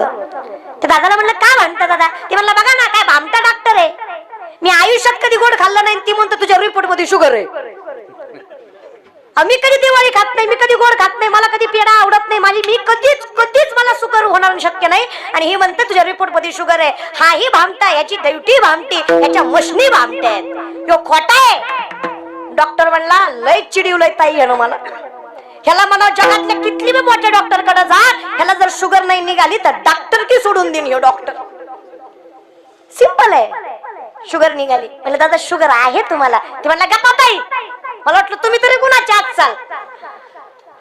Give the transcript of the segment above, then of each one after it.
होतं. तर दादाला म्हणलं काय म्हणता दादा? ते म्हणलं बघा ना काय भामटा डॉक्टर आहे. मी आयुष्यात कधी गोड खाल्लं नाही ती म्हणतो तुझ्या रिपोर्टमध्ये शुगर आहे. मी कधी दिवाळी खात नाही मी कधी गोड खात नाही मला कधी पेढा आवडत नाही माझी मी कधीच कधीच मला शुगर होणार शक्य नाही. आणि हे म्हणते तुझ्या रिपोर्टमध्ये शुगर आहे. हा ही भामटा याची दैटी भामटी याच्या मशनी भामटे आहेत. खोटा आहे. डॉक्टर म्हणला लय चिडिवलंय ताई ह्यानं मला. ह्याला म्हणा जगातल्या कितली बी मोठ्या डॉक्टरकडे जा ह्याला जर शुगर नाही निघाली तर डॉक्टर की सोडून देईन ह्यो डॉक्टर सिंपल आहे. शुगर निघाली. म्हणलं दादा शुगर आहे तुम्हाला. ते म्हणला गप्पा ताई मला वाटलं तुम्ही तरी कुणाच्या आत चाल.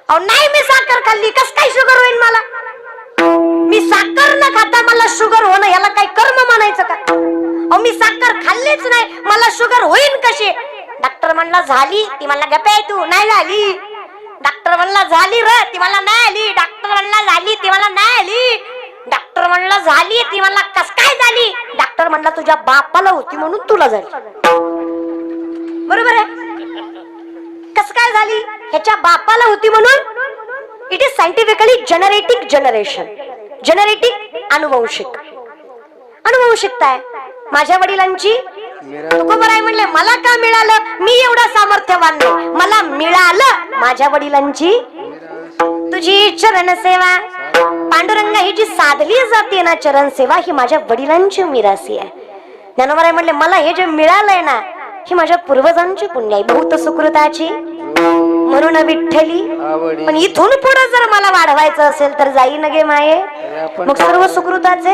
अहो नाही मी साखर खाल्ली. कस काय शुगर होईल मला? मी साखर न खाता मला शुगर होणं ह्याला काही कर्म म्हणायचं का? अहो मी साखर खाल्लीच नाही. मला शुगर होईल कशी? डॉक्टर म्हणला झाली. ती म्हणला गप्पा तू नाही झाली. डॉक्टर म्हणला झाली र ती मला नाही आली. डॉक्टर म्हणला झाली ती मला नाही आली. डॉक्टर म्हणला झाली ती म्हणला कस काय झाली? डॉक्टर म्हणला तुझ्या बापाला होती म्हणून तुला झाली. बरोबर आहे? कस काय झाली? ह्याच्या बापाला होती म्हणून? It is scientifically genetic generation genetic अनुवंशिक. अनुवंशिकता आहे. माझ्या वडिलांची? तुकोबराय म्हणले मला का मिळालं? मी एवढा सामर्थ्यवान नाही. मला मिळालं. माझ्या वडिलांची? तुझी चरण सेवा. पांडुरंग ही जी साधली जाते ना चरण सेवा ही माझ्या वडिलांची मिरासी आहे. ज्ञानोबराय म्हणले मला हे जे मिळालंय ना ही माझ्या पूर्वजांची पुण्य आहे. बहुत सुकृताची. म्हणून विठ्ठली पण इथून पुढे जर मला वाढवायचं असेल तर जाई न गे माये. मग सर्व सुकृताचे.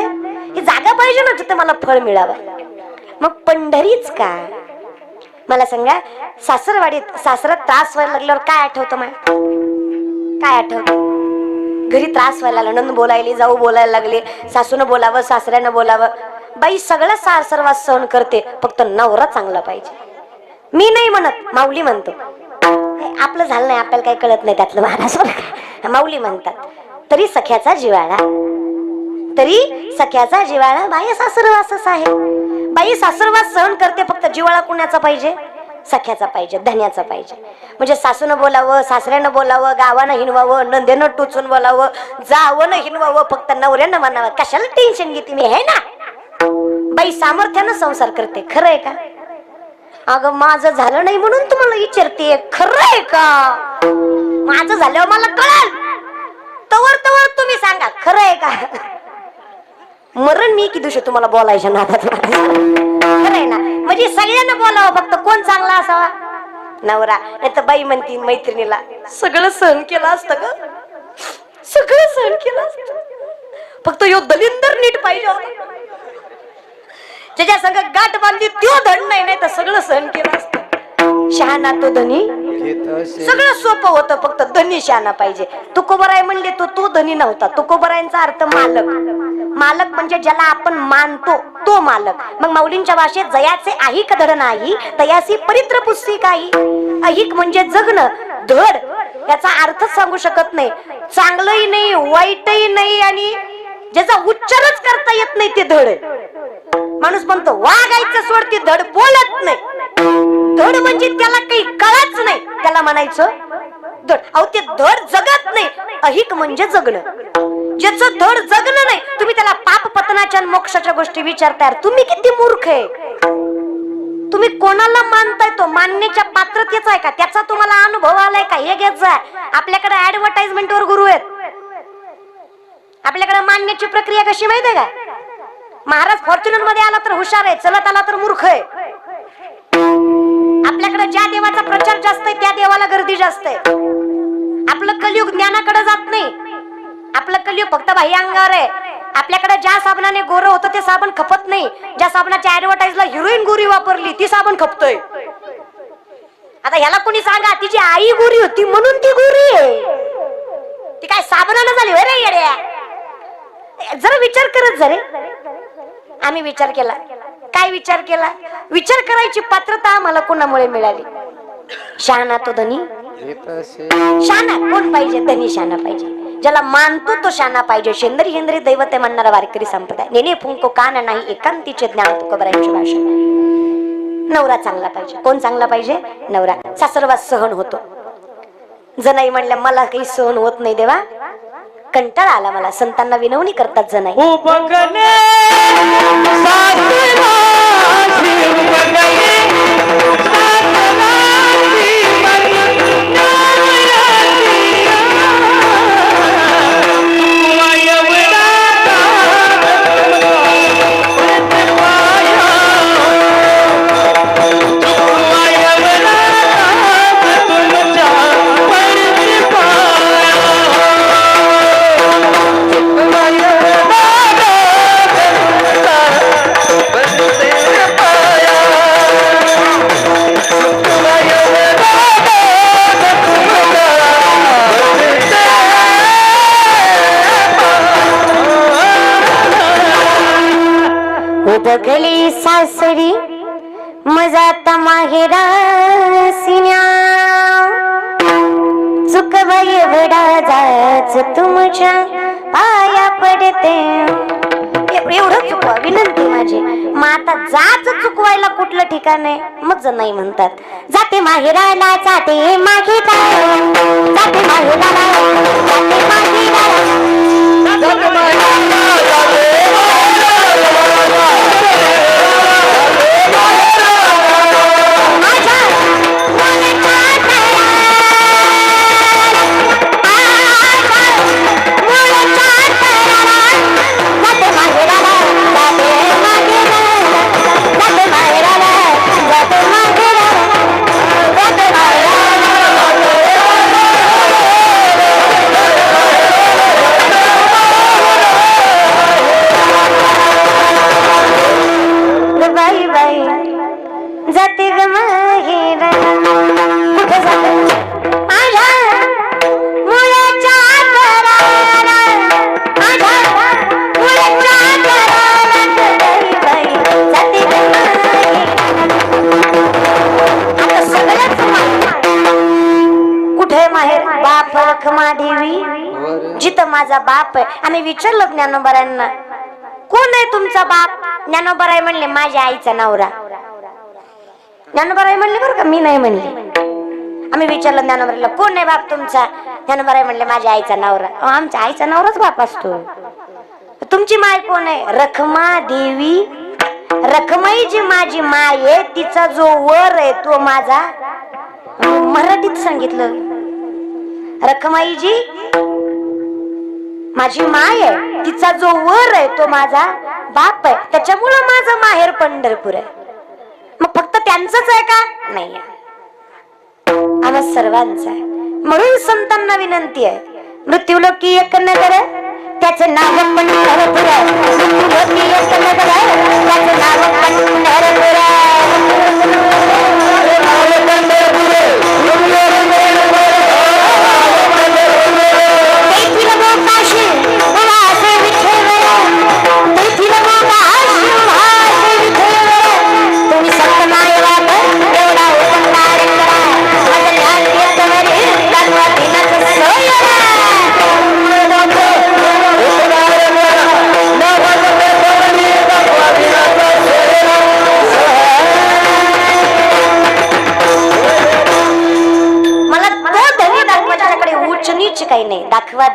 ही जागा पाहिजे ना तिथे मला फळ मिळावं. मग पंढरीच का? मला सांगा सासरवाडीत सासरात त्रास व्हायला लागल्यावर काय आठवतं माय? काय आठवत? घरी त्रास व्हायला लागला नंद बोलायली जाऊ बोलायला लागले सासूनं बोलावं सासऱ्यानं बोलावं. बाई सगळं सासरवास सहन करते फक्त नवरा चांगला पाहिजे. मी नाही म्हणत माऊली म्हणतो. आपलं झालं नाही आपल्याला काही कळत नाही त्यातलं महाराज माऊली म्हणतात. तरी सख्याचा जिवाळा तरी सख्याचा जिवाळा बाई सासरवासच आहे. बाई सासूरवास सहन करते फक्त जिवाळा कुणाचा पाहिजे सख्याचा पाहिजे धन्याचा पाहिजे. म्हणजे सासूनं बोलावं सासऱ्यानं बोलावं गावानं हिनवावं नंदेनं टोचून बोलावं जावं हिनवावं फक्त नवऱ्यानं म्हणावं. कशाला टेन्शन घेते मी आहे ना? बाई सामर्थ्यानं संसार करते खरं आहे का? अगं माझं झालं नाही म्हणून तुम्हाला विचारते खरं आहे का? माझं झाल्यावर मला कळाल तवर तवर तुम्ही सांगा खरं आहे का मरण मी की दिवशी तुम्हाला बोलायच्या नादात ना? म्हणजे सगळ्यांना बोलावं फक्त. कोण चांगला असावा? नवरा. नाही तर बाई म्हणती मैत्रिणीला सगळं सहन केलं असतं ग. सगळं सहन केलं असत. फक्त यो दलिंदर नीट पाहिजे होता. ज्याच्या संग गाठ बांधली त्यो धन नाही नाही तर सगळं सहन केलं असतं. शहाणा तो धनी. सगळं सोपं होतं फक्त धनी शहाणा पाहिजे. तुकोबराय म्हणले तो तो धनी नव्हता. तुकोबरायांचा अर्थ मालक. मालक म्हणजे ज्याला आपण मानतो तो मालक. मग माऊलींच्या भाषेत जयाचे आहिक धड नाही तयासी परित्र पुस्तिक आई अहिक म्हणजे जगणं धड. याचा अर्थच सांगू शकत नाही. चांगलंही नाही वाईटही नाही आणि ज्याचा उच्चारच करता येत नाही ते धड. माणूस म्हणतो वागायचं सोड ते धड बोलत नाही. धड म्हणजे त्याला काही कळत नाही. त्याला म्हणायचं धड. अहो ते धड जगत नाही. अहिक म्हणजे जगणं. ज्याचं धड जगणं नाही तुम्ही त्याला पाप पतनाच्या मोक्षाच्या गोष्टी विचारताय. तुम्ही किती मूर्ख आहे? तुम्ही कोणाला मानताय तो? मानण्याच्या पात्रतेचा आहे का? त्याचा तुम्हाला अनुभव आलाय का? हे घेत जाय आपल्याकडे ऍडव्हर्टाइजमेंट वर गुरु आहेत. आपल्याकडे मानण्याची प्रक्रिया कशी माहितीये का? महाराज फॉर्च्युनरमध्ये आला तर हुशार आहे चलत आला तर मूर्ख आहे. आपल्याकडे ज्या देवाचा प्रचार जास्त आहे त्या देवाला गर्दी जास्त आहे. आपलं कलयुग ज्ञानाकडे जात नाही. आपलं कलियुग फक्त बाह्य अंगावर आहे. आपल्याकडे ज्या साबणाने गोरं होतं ते साबण खपत नाही. ज्या साबणाच्या ऍडव्हर्टाईजला हिरोईन गोरी वापरली ती साबण खपतोय. आता ह्याला कोणी सांगा तिची आई गोरी होती म्हणून ती गोरी आहे. ती काय साबणानं झाली रे येड्या? जरा विचार करत जरे आम्ही विचार केला. काय विचार केला? विचार करायची पात्रता आम्हाला कोणामुळे मिळाली? शहाणा तो धनी. शाना कोण पाहिजे? धनी शाना पाहिजे. ज्याला मानतो तो शाना पाहिजे. शेंदरी हेंद्री दैवत आहे म्हणणारा वारकरी संप्रदाय. नेने फुंको कान नाही एकांतीचे ज्ञान तुकोबरायांची भाषा. नवरा चांगला पाहिजे. कोण चांगला पाहिजे? नवरा. सासरवास सहन होतो. जनाई म्हणल्या मला काही सहन होत नाही देवा. कंटाळा आला मला. संतांना विनवणी करतात जनाई. उपगणे. तुझ्या पाया पडते. एवढं चुकवा विनंती माझी. मग आता जाच चुकवायला कुठलं ठिकाण आहे? मग नाही म्हणतात. जाते माहेराला जाते माहेरा जाते माहेराला जाते माहेराला. माझा बाप आहे. आम्ही विचारलो ज्ञानोबरांना कोण आहे तुमचा बाप? ज्ञानोबराय म्हणले माझ्या आईचा नवरा. ज्ञानोबराय म्हणले बरं का मी नाही म्हणले. आम्ही विचारलं ज्ञानोबराला कोण आहे बाप तुमचा? ज्ञानोबराय म्हणले माझ्या आईचा नवरा. आमच्या आईचा नवराच बाप असतो. तुमची माय कोण आहे? रखमा देवी. रखमाई जी माझी माय आहे तिचा जो वर आहे तो माझा मराठीत सांगितलं. रखमाई जी माझी माय आहे. तिचा जो वर आहे तो माझा बाप आहे. त्याच्यामुळं माझं माहेर पंढरपूर आहे. मग फक्त त्यांचंच आहे का? नाही आम्हा सर्वांचं आहे. म्हणून संतांना विनंती आहे. मृत्यूलोकी एक नगर त्याचं नाव पंढरपूर आहे. मृत्यूलोकी एक नगर त्याचं नाव पंढरपूर आहे.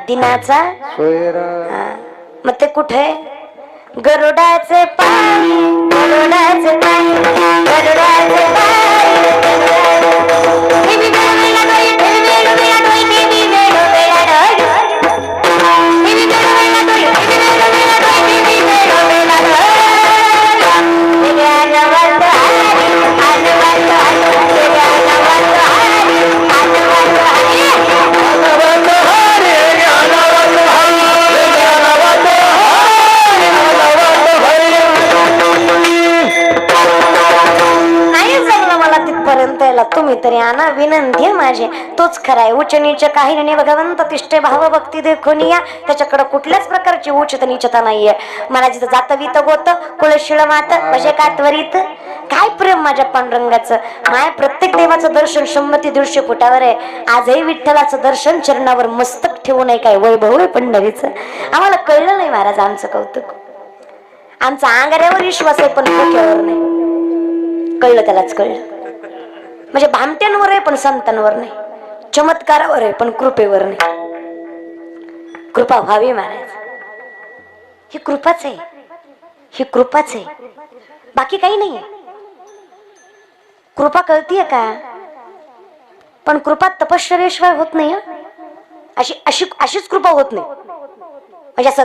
दिनाचा तरी आणा विनंती आहे माझी. तोच खराय आहे. उच्च नीच काही नाही. भगवंत तिष्ठे भाव भक्ती देखून या. त्याच्याकडे कुठल्याच प्रकारची उच्च नीचता नाहीये. मला जिथं जात वित गोत कुलशिळ मात म्हणजे काय त्वरित? काय प्रेम माझ्या पांडुरंगाचं? माय प्रत्येक देवाचं दर्शन शंभर दीडशे फुटावर आहे. आजही विठ्ठलाचं दर्शन चरणावर मस्तक ठेवू नये काय वैभव आहे पंढरीचं? आम्हाला कळलं नाही महाराज आमचं कौतुक. आमचा आंगाऱ्यावर विश्वास आहे पण डोक्यावर नाही. कळलं त्यालाच कळलं. म्हणजे भामट्यांवर आहे पण संतांवर नाही. चमत्कारावर आहे पण कृपेवर नाही. कृपा व्हावी महाराज. ही कृपाच आहे. ही कृपाच आहे. बाकी काही नाहीये कृपा कळतीये का? पण कृपा तपश्चर्याशिवाय होत नाही अशी अशी अशीच कृपा होत नाही. म्हणजे असं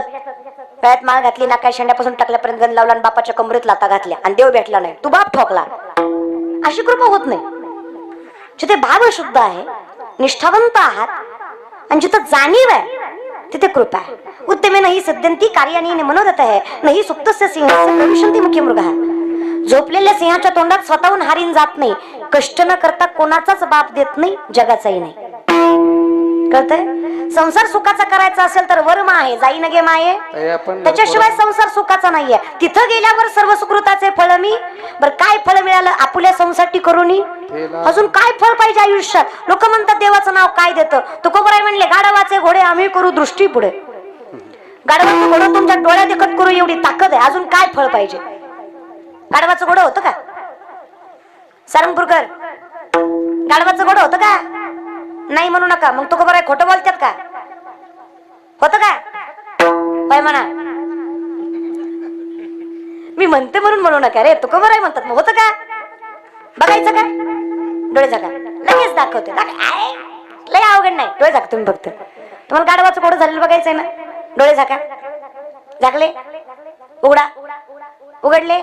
गळ्यात माळ घातली ना काय शेंड्यापासून टाकल्यापर्यंत गण लावला आणि बापाच्या कमरेत लाता घातल्या आणि देव भेटला नाही. तू बाप ठोकला. अशी कृपा होत नाही. जिथे भाव शुद्ध आहे निष्ठावंत आहात आणि जिथं जाणीव आहे तिथे कृपा आहे. उत्तमे नाही सद्यंती कार्याने मनोरथ आहे नाही सुप्तस्य सिंहस्य मुख्य मृग. झोपलेल्या सिंहाच्या तोंडात स्वतःहून हारीन जात नाही. कष्ट न करता कोणाचाच बाप देत नाही जगाचाही नाही. कळतंय? संसार सुखाचा करायचा असेल तर वर माये जाई नगे माये. त्याच्याशिवाय संसार सुखाचा नाहीये. तिथं गेल्यावर सर्व सुकृताचे फळ मी बर काय फळ मिळालं आपुल्या संसारटी करूनी? अजून काय फळ पाहिजे आयुष्यात? लोक म्हणतात देवाचं नाव काय देतं? तुकोबराय म्हणले गाढवाचे घोडे आम्ही करू दृष्टी पुढे. गाढवाचं घोडं तुमच्या डोळ्या देखत करू एवढी ताकद आहे. अजून काय फळ पाहिजे? गाढवाचं घोडं होतं का? सारंगपूरकर गाढवाचं घोडं होतं का? नाही म्हणू नका. मग तुकोबराय खोटं बोलतात का? होतं का? पाय म्हणा. मी म्हणते म्हणून म्हणू नका रे. तुका बरं आहे म्हणतात? मग होतं का? बघायचं का? डोळे झाका. लगेच दाखवते. लय अवघड नाही. डोळे झाक तुम्ही फक्त. तुम्हाला गाडवाचं कोडं झालेलं बघायचंय ना? डोळे झाका. झाकले? उघडा. उघडले?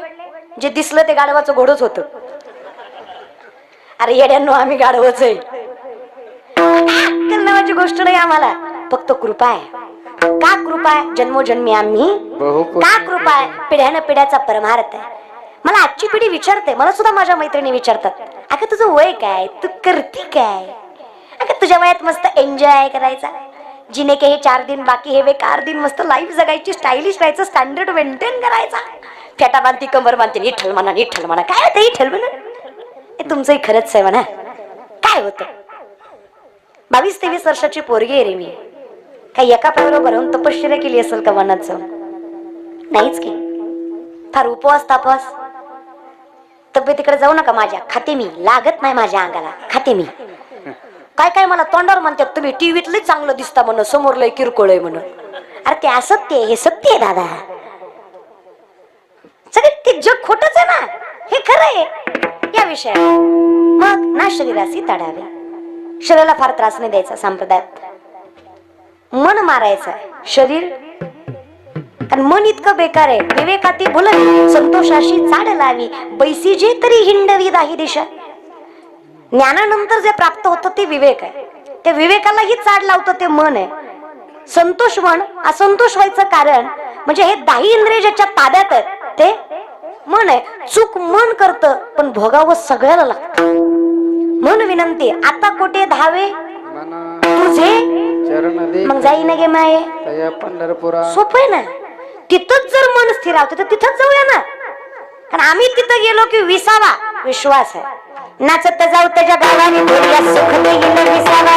जे दिसलं ते गाढवाचं घोडच होत. अरे येड्यांनो आम्ही गाडवच आहे. नावाची गोष्ट नाही आम्हाला. फक्त कृपा आहे. का कृपा आहे? जन्मोजन्मी आम्ही. का कृपा आहे? पिढ्यानं पिढ्याचा परमार्थ आहे. मला आजची पिढी विचारते. मला सुद्धा माझ्या मैत्रिणी विचारतात. अगं तुझं वय काय तू करती काय? अगं तुझ्या वयात मस्त एन्जॉय करायचा. जिने के हे चार दिन बाकी हे बेकार दिन मस्त लाईफ जगायची स्टायलिश राहायचं स्टँडर्ड मेंटेन करायचा. फेटा बांधती कमर बांधते इठल म्हणा इठल म्हणा काय होतं? इठल म्हणा हे तुमचंही खरंच आहे. म्हणा काय होतं? बावीस तेवीस वर्षाची पोरगी आहे रे मी. काही एका पायावर उभं तपश्चर्या केली असेल का वनात जाऊन नाहीच की. फार उपवास तापवास. तब्येतीकडे जाऊ नका माझ्या. खाते मी. लागत नाही माझ्या अंगाला. खाते मी. काय काय मला तोंडावर म्हणतात तुम्ही टीव्हीतलं चांगलं दिसता म्हणून समोर लय किरकोळ आहे म्हणून. अरे ते असत्य आहे, हे सत्य आहे दादा. सगळे ते जग खोटच आहे ना. हे खरं आहे. या विषयात मग ना शरीराशी तडावे. शरीराला फार त्रास नाही द्यायचा संप्रदायात मन मारायचं आहे. शरीर. कारण मन इतकं बेकार आहे. विवेकाती भुलवी संतोषाशी चाड लावी. बैसी जे तरी हिंडवी दाही दिशा. ज्ञानानंतर जे प्राप्त होतं ते विवेक आहे. त्या विवेकालाही चाड लावतं ते मन आहे. संतोष मन असंतोष व्हायचं कारण म्हणजे हे दाही इंद्रिय ज्याच्या ताब्यात आहेत ते मन आहे. चूक मन करतं पण भोगावं सगळ्याला लागतं. मन विनंती आता कोठे धावे? तुझे? मग जाई ना गे माये सोपं आहे ना? तिथंच जर मन स्थिरावतं तर तिथंच जाऊया ना कारण आम्ही तिथं गेलो की विसावा विश्वास आहे. नाचत जाऊ त्याच्या गावाने विसावा.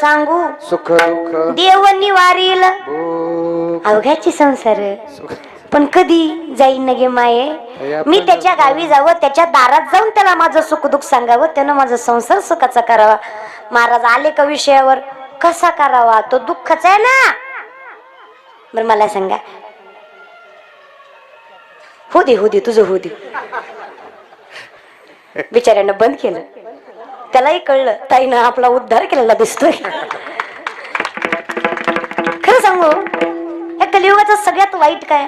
सांगू? सुख दुःख देव निवारील. अवघ्याची संसार. पण कधी जाईन गे माये? मी त्याच्या गावी जावं त्याच्या दारात जाऊन त्याला माझं सुख दुःख सांगावं त्यानं माझा संसार सुखाचा करावा. महाराज आले का विषयावर? कसा करावा? तो दुःखाचा आहे ना? बर मला सांगा. हो दे हो दे तुझं हो दे. बिचाऱ्यानं बंद केलं. त्यालाही कळलं. ताईनं आपला उद्धार केलेला दिसतोय. खरं सांगू या कलियुगाचं सगळ्यात वाईट काय?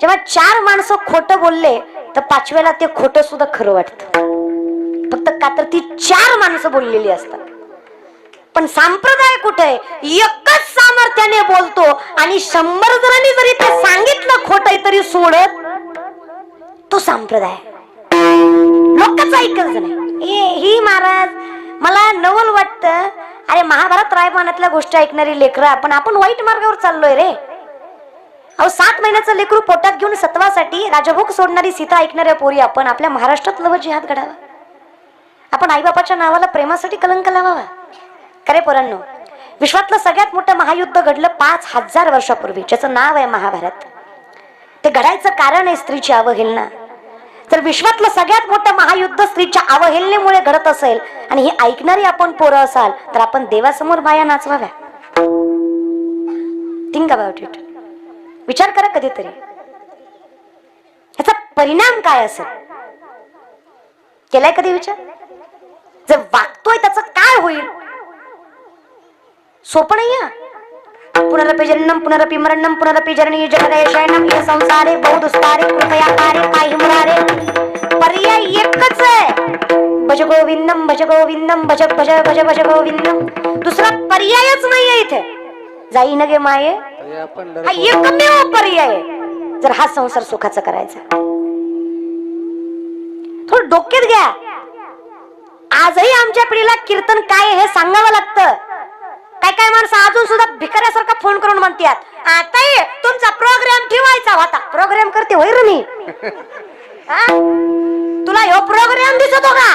जेव्हा चार माणसं खोटं बोलले तर पाचव्याला ते खोटं सुद्धा खरं वाटतं. फक्त का तर ती चार माणसं बोललेली असतात. पण संप्रदाय कुठे? आहे? एकच सामर्थ्याने बोलतो आणि शंभर जणांनी जरी ते सांगितलं खोट तरी सोडत तो संप्रदाय. लोकच ऐकत नाही. हे ही महाराज मला नवल वाटतं. अरे महाभारत रायमानातल्या गोष्टी ऐकणारी लेकरं आपण आपण वाईट मार्गावर चाललोय रे. अहो सात महिन्याचं लेकरू पोटात घेऊन सत्वासाठी राजभोग सोडणारी सीता ऐकणाऱ्या पोरी आपण आपल्या महाराष्ट्रात लव जिहाद घडावा आपण आईबापाच्या नावाला प्रेमासाठी कलंक लावावा. खरे पोरांनो विश्वातलं सगळ्यात मोठं महायुद्ध घडलं पाच हजार वर्षापूर्वी ज्याचं नाव आहे महाभारत. ते घडायचं कारण आहे स्त्रीची अवहेलना तर विश्वातलं सगळ्यात मोठं महायुद्ध स्त्रीच्या अवहेलनेमुळे घडत असेल आणि हे ऐकणारी आपण पोरं असाल तर आपण देवासमोर बाया नाचवाव्या. थिंक अबाउट इट विचार करा कधीतरी. ह्याचा परिणाम काय असेल? केलाय कधी विचार? जर वागतोय त्याचं काय होईल? सोपं नाही पुनरपि जन्म पुनरपि मरणम पुनरपि जननी जगदय शयनम हे संसारे बहुदुस्तारे कृपया कारे पाहि मुरारे। पर्याय एकच आहे। भज गोविंदम भज गोविंदम भज भज भज भज गोविंदम दुसरा पर्यायच नाहीये इथे। जाई न गे माये। हा एकमेव पर्याय जर हा संसार सुखाचा करायचा। थोडं डोक्यात घ्या। आजही आमच्या पिढीला कीर्तन काय हे सांगावं लागतं। काय काय माणसं अजून सुद्धा भिकाऱ्यासारखा फोन करून म्हणतात आता तुमचा प्रोग्राम ठेवायचा होता. प्रोग्राम करते होय रे मी. हा? तुला ह्यो प्रोग्राम दिसतो का?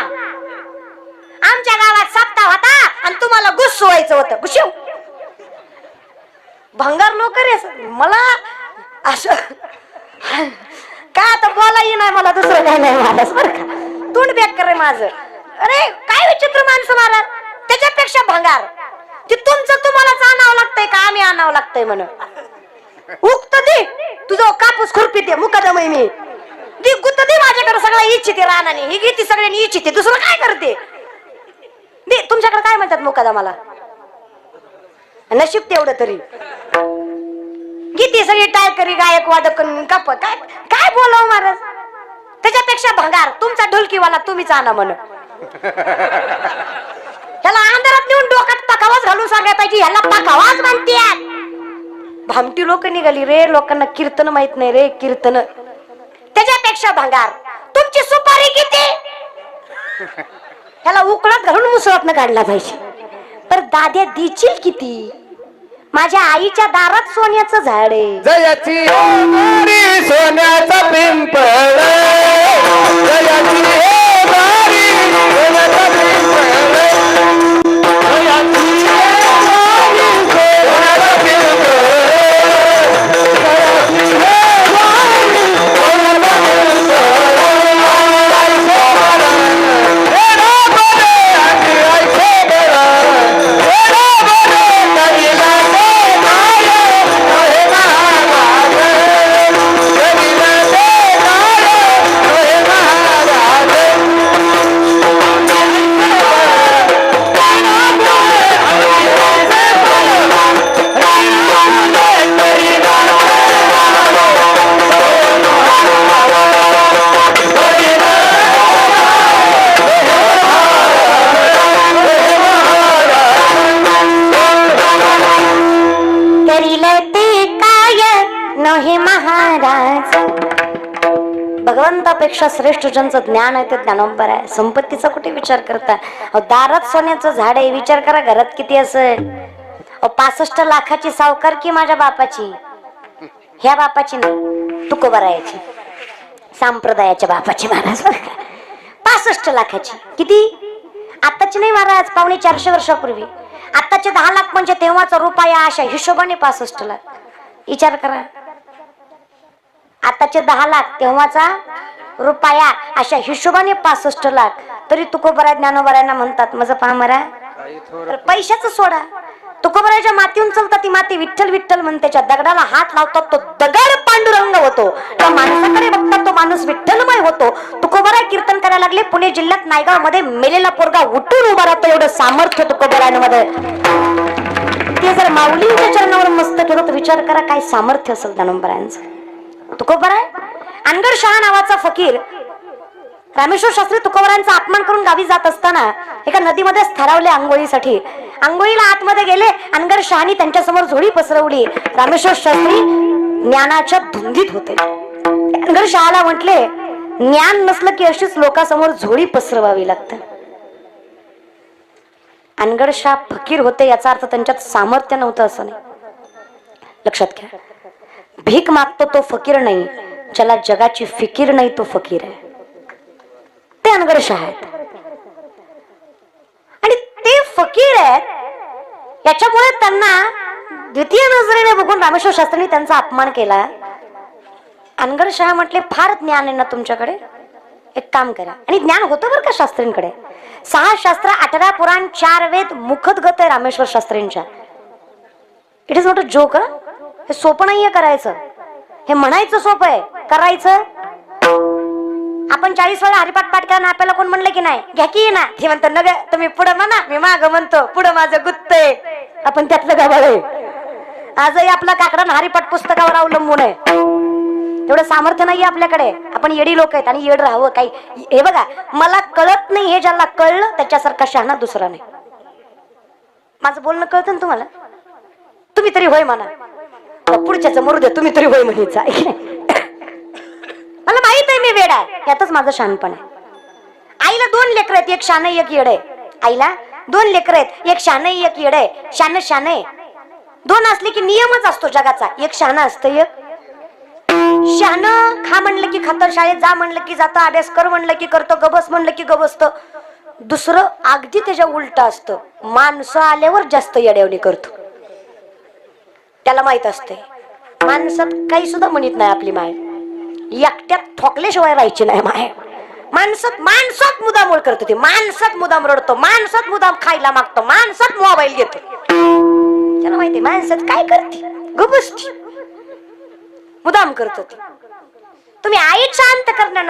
आमच्या गावात सप्ताह होता आणि तुम्हाला गुस्सू व्हायचं होतं भंगार लोक रे मला असं काय आता बोलाही नाही मला दुसरं काही नाही मारस बर का. तोंड बॅक रे माझं. अरे काय विचित्र माणसं मला त्याच्यापेक्षा भंगार. ते तुमचं तुम्हालाच आणावं लागतंय का? आम्ही आणावं लागतंय म्हण उगत दे. तुझं कापूस खुरपी दे मुकदम मी. दे गुत दे माझ्याकडे सगळं इच्छिते रानाने. ही घेते सगळ्यांनी इच्छिते दुसरं काय करते? दे तुमच्याकडे काय म्हणतात मुकदमाला? नशीब तेवढं तरी. किती सगळी टायकरी गायक वादक कप काय काय बोलाव महाराज? त्याच्यापेक्षा भंगार. तुमचा ढोलकीवाला तुम्हीच आणा म्हण ह्याला अंधारात नेऊन डोक्यात पकावाच ह्याला पकावाच म्हणतात भामटी लोक निघाली रे लोकांना कीर्तन माहीत नाही रे कीर्तन. त्याच्यापेक्षा भांगार. तुमची सुपारी किती? ह्याला उकळत घालून मुसळत काढला पाहिजे. पर दाद्या दिचील किती? माझ्या आईच्या दारात सोन्याचं झाड आहे. जयाची सोन्याचा पिंपळ जयाची सोन्याचा पिंपळ जयाची आहे महाराज. भगवंतापेक्षा श्रेष्ठ ज्यांचं ज्ञान आहे ते ज्ञानोबर आहे. संपत्तीचा कुठे विचार करता? अहो, दारात सोन्याचं झाड आहे विचार करा घरात किती असेल? अहो, पासष्ट लाखाची सावकार की माझ्या बापाची? ह्या बापाची नाही. तुकोबरायाची. संप्रदायाच्या बापाची महाराज पासष्ट लाखाची. किती? आताची नाही महाराज पावणे चारशे वर्षापूर्वी. आताचे दहा लाख म्हणजे तेव्हाचा रुपया अशा हिशोबाने पासष्ट लाख. विचार करा. आताचे दहा लाख तेव्हाचा रुपया अशा हिशोबाने पासष्ट लाख. तरी तुकोबरा ज्ञानोबरायांना म्हणतात माझं पहा मरा. पैशाचं सोडा. तुकोबराच्या मातीहून चलता ती माती विठ्ठल विठ्ठल म्हणते त्याच्या दगडाला हात लावतात तो दगड पांडुरंग होतो. त्या माणसाकडे बघतात तो माणूस विठ्ठलमय होतो. तुकोबरा कीर्तन करायला लागले पुणे जिल्ह्यात नायगावमध्ये मेलेला पोरगा उठून उभा राहतो एवढं सामर्थ्य तुकोबरांमध्ये ते जर माऊलींच्या चरणावर मस्त केलं तर विचार करा काय सामर्थ्य असेल ज्ञानोबरायांचं. तुकोबर अनगर शहा नावाचा फकीर. रामेश्वर शास्त्री तुकोबरांचा अपमान करून गावी जात असताना एका नदीमध्ये स्थरावले आंघोळीसाठी. आंघोळीला आतमध्ये गेले अनगर शहानी त्यांच्यासमोर झोळी पसरवली. रामेश्वर शास्त्री ज्ञानाच्या धुंदीत होते. अनगर शहाला म्हटले ज्ञान नसलं की अशीच लोकांसमोर झोळी पसरवावी लागते. अनगड शाह फकीर होते याचा अर्थ त्यांच्यात सामर्थ्य नव्हतं असं नाही. लक्षात घ्या. भीक मागतो तो फकीर नाही ज्याला जगाची फिकीर नाही तो फकीर आहे. ते अनगरशाह आहेत. आणि ते फकीर आहेत याच्यामुळे त्यांना द्वितीय नजरेने बघून रामेश्वर शास्त्रींनी त्यांचा अपमान केला. अनगड शहा म्हटले फार ज्ञान आहे ना तुमच्याकडे? एक काम करा. आणि ज्ञान होतं बरं का शास्त्रींकडे? सहा शास्त्र अठरा पुराण चार वेद मुखद गत आहे Rameshwar शास्त्रींच्या. It is not a joke हे सोपं नाहीये करायचं. हे म्हणायचं सोपं आहे. करायचं? आपण चाळीस वेळा हरिपाठ पाठ करा ना आपल्याला कोण म्हणलं की नाही? घ्या की ना. ते म्हणतो न ग तुम्ही पुढं म्हणा. मी माग म्हणतो पुढं माझं गुत्त आहे आपण त्यातलं गबाळ आहे. आजही आपला काकडा हरिपाठ पुस्तकावर अवलंबून आहे. तेवढं सामर्थ्य नाही आपल्याकडे. आपण येडी लोक आहेत आणि येड राहावं काही. हे बघा मला कळत नाही हे ज्याला कळलं त्याच्यासारखा शहाणा दुसरा नाही. माझं बोलणं कळतं ना तुम्हाला? तुम्ही तरी होय म्हणा. पुढच्याचं मरू दे तुम्ही तरी होय म्हणायचा मला माहीत आहे मी वेड आहे यातच माझं शानपण आहे. आईला दोन लेकर आहेत एक शान एक येड आहे. आईला दोन लेकर आहेत एक शान एक येड आहे. शान शान आहे. दोन असले की नियमच असतो जगाचा. एक शान असतं एक शान खा म्हणलं की खातं शाळेत जा म्हणलं की जातं अभ्यास कर म्हणलं की करतो गबस म्हणलं की गबसत. दुसरं अगदी त्याच्या उलट असतं. माणसं आल्यावर जास्त येड्यावणी करतो. त्याला माहीत असते. माणसात काही सुद्धा म्हणत नाही आपली माय. एकट्यात ठोकल्याशिवाय राहायची नाही माय. माणसात माणसात मुदामोड करतो ते. माणसात मुदाम रडतो. माणसात मुदाम खायला मागतो. माणसात मोबाईल घेतो. त्याला माहिती माणसात काय करते? गबसती. मुदाम करतो ती. तुम्ही आई शांत करणार